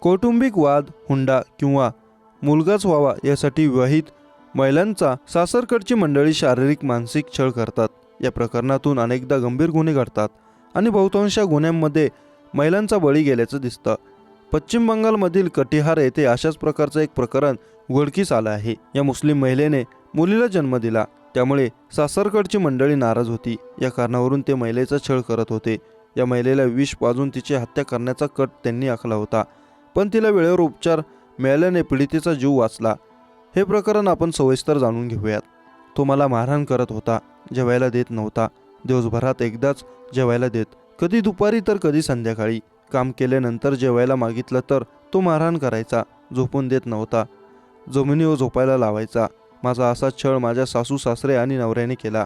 कौटुंबिक वाद हुंडा किंवा मुलगाच व्हावा यासाठी विवाहित महिलांचा सासरकडची मंडळी शारीरिक मानसिक छळ करतात. या प्रकरणातून अनेकदा गंभीर गुन्हे घडतात आणि बहुतांश गुन्ह्यांमध्ये महिलांचा बळी गेल्याचं दिसतं. पश्चिम बंगालमधील कटिहार येथे अशाच प्रकारचं एक प्रकरण उघडकीस आलं आहे. या मुस्लिम महिलेने मुलीला जन्म दिला. त्यामुळे सासरकडची मंडळी नाराज होती. या कारणावरून ते महिलेचा छळ करत होते. या महिलेला विष पाजून तिची हत्या करण्याचा कट त्यांनी आखला होता. पण तिला वेळेवर उपचार मिळाल्याने पीडितेचा जीव वाचला. हे प्रकरण आपण सविस्तर जाणून घेऊयात. तो मला मारहाण करत होता जेवायला देत नव्हता. दिवसभरात एकदाच जेवायला देत. कधी दुपारी तर कधी संध्याकाळी. काम केल्यानंतर जेवायला मागितलं तर तो मारहाण करायचा झोपून देत नव्हता. जमिनीवर झोपायला लावायचा. माझा असा छळ माझ्या सासू सासरे आणि नवऱ्याने केला.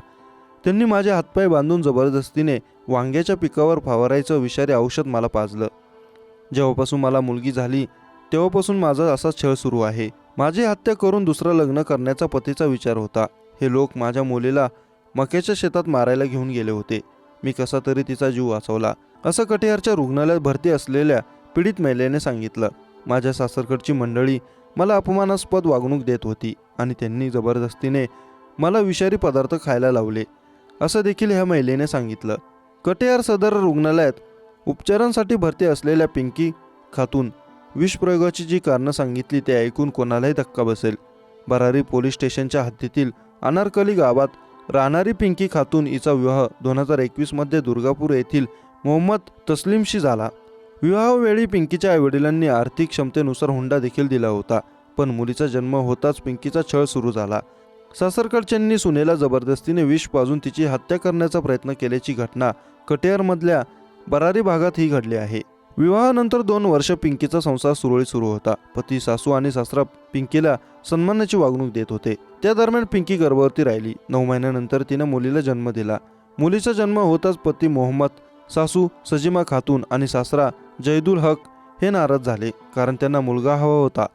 त्यांनी माझे हातपाय बांधून जबरदस्तीने वांग्याच्या पिकावर फवारायचं विषारी औषध मला पाजलं. जेव्हापासून मला मुलगी झाली तेव्हापासून माझा असा छळ सुरू आहे. माझी हत्या करून दुसरं लग्न करण्याचा पतीचा विचार होता. हे लोक माझ्या मुलीला मक्याच्या शेतात मारायला घेऊन गेले होते. मी कसा तरी तिचा जीव वाचवला. असं कटिहारच्या रुग्णालयात भरती असलेल्या पीडित महिलेने सांगितलं. माझ्या सासरकडची मंडळी मला अपमानास्पद वागणूक देत होती आणि त्यांनी जबरदस्तीने मला विषारी पदार्थ खायला लावले. असं देखील ह्या महिलेने सांगितलं. कटिहार सदर रुग्णालयात उपचारांसाठी भरती असलेल्या पिंकी खातून विषप्रयोगाची जी कारणं सांगितली ते ऐकून कोणालाही धक्का बसेल. बरारी पोलीस स्टेशनच्या हद्दीतील अनारकली गावात राहणारी पिंकी खातून हिचा विवाह दोन हजार एकवीसमध्ये दुर्गापूर येथील मोहम्मद तस्लीमशी झाला. विवाहावेळी पिंकीच्या आईवडिलांनी आर्थिक क्षमतेनुसार हुंडा देखील दिला होता पण मुलीचा जन्म होताच पिंकीचा छळ सुरू झाला. सासरकडच्यांनी सुनेला जबरदस्तीने विष पाजून तिची हत्या करण्याचा प्रयत्न केल्याची घटना कटियारमधल्या बरारी भागात ही घडली आहे. विवाहानंतर दोन वर्ष पिंकीचा संसार सुरळीत सुरू होता. पती सासू आणि सासरा पिंकीला सन्मानाची वागणूक देत होते. त्या दरम्यान पिंकी गर्भवती राहिली. नऊ महिन्यानंतर तिनं मुलीला जन्म दिला. मुलीचा जन्म होताच पती मोहम्मद सासू सजिमा खातून आणि सासरा जैदुल हक हे नाराज झाले कारण त्यांना मुलगा हवा होता.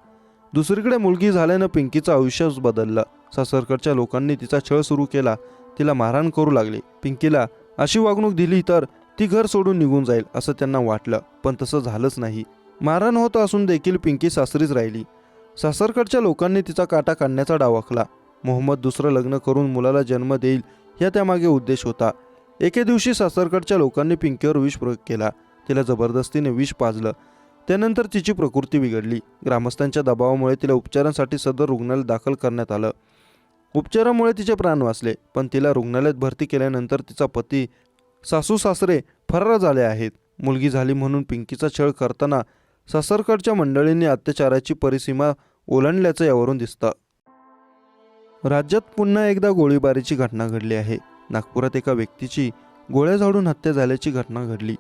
दुसरीकडे मुलगी झाल्यानं पिंकीचं आयुष्यच बदललं. सासरकडच्या लोकांनी तिचा छळ सुरू केला. तिला मारहाण करू लागले. पिंकीला अशी वागणूक दिली तर ती घर सोडून निघून जाईल असं त्यांना वाटलं पण तसं झालंच नाही. मारहाण होत असून देखील पिंकी सासरीच राहिली. सासरकडच्या लोकांनी तिचा काटा काढण्याचा डाव आखला. मोहम्मद दुसरं लग्न करून मुलाला जन्म देईल या त्यामागे उद्देश होता. एके दिवशी सासरकडच्या लोकांनी पिंकीवर विष प्रयोग केला. तिला जबरदस्तीने विष पाजलं. त्यानंतर तिची प्रकृती बिघडली. ग्रामस्थांच्या दबावामुळे तिला उपचारांसाठी सदर रुग्णालयात दाखल करण्यात आलं. उपचारामुळे तिचे प्राण वाचले पण तिला रुग्णालयात भरती केल्यानंतर तिचा पती सासू सासरे फरार झाले आहेत. मुलगी झाली म्हणून पिंकीचा छळ करताना सासरकडच्या मंडळींनी अत्याचाराची परिसीमा ओलांडल्याचं यावरून दिसतं. राज्यात पुन्हा एकदा गोळीबारीची घटना घडली आहे. नागपुरात एका व्यक्तीची गोळ्या झाडून हत्या झाल्याची घटना घडली.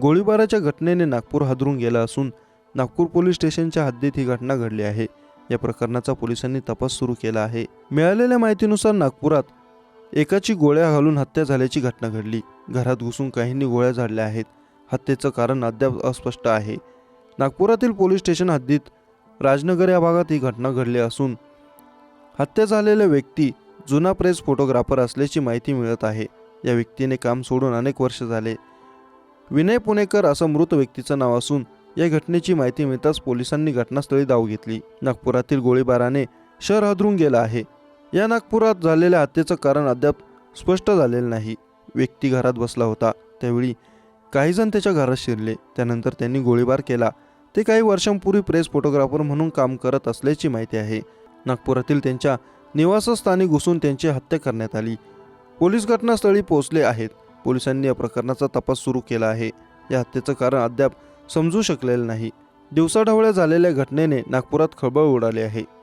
गोळीबाराच्या घटनेने नागपूर हादरून गेला असून नागपूर पोलीस स्टेशनच्या हद्दीत ही घटना घडली आहे. या प्रकरणाचा पोलिसांनी तपास सुरू केला आहे. मिळालेल्या माहितीनुसार नागपुरात एकाची गोळ्या घालून हत्या झाल्याची घटना घडली. घरात घुसून काहींनी गोळ्या झाडल्या आहेत. हत्येचं कारण अद्याप अस्पष्ट आहे. नागपुरातील पोलीस स्टेशन हद्दीत राजनगर या भागात ही घटना घडली असून हत्या झालेल्या व्यक्ती जुना प्रेस फोटोग्राफर असल्याची माहिती मिळत आहे. या व्यक्तीने काम सोडून अनेक वर्ष झाले. विनय पुणेकर असं मृत व्यक्तीचं नाव असून या घटनेची माहिती मिळताच पोलिसांनी घटनास्थळी धाव घेतली. नागपुरातील गोळीबाराने शहर हादरून गेलं आहे. या नागपुरात झालेल्या हत्येचं कारण अद्याप स्पष्ट झालेलं नाही. व्यक्ती घरात बसला होता. त्यावेळी काहीजण त्याच्या घरात शिरले. त्यानंतर त्यांनी गोळीबार केला. ते काही वर्षांपूर्वी प्रेस फोटोग्राफर म्हणून काम करत असल्याची माहिती आहे. नागपुरातील त्यांच्या निवासस्थानी घुसून त्यांची हत्या करण्यात आली. पोलीस घटनास्थळी पोहोचले आहेत. पोलिसांनी या प्रकरणाचा तपास सुरू केला आहे. या हत्येचं कारण अद्याप समजू शकलेलं नाही. दिवसाढवळ्या झालेल्या घटनेने नागपुरात खळबळ उडाली आहे.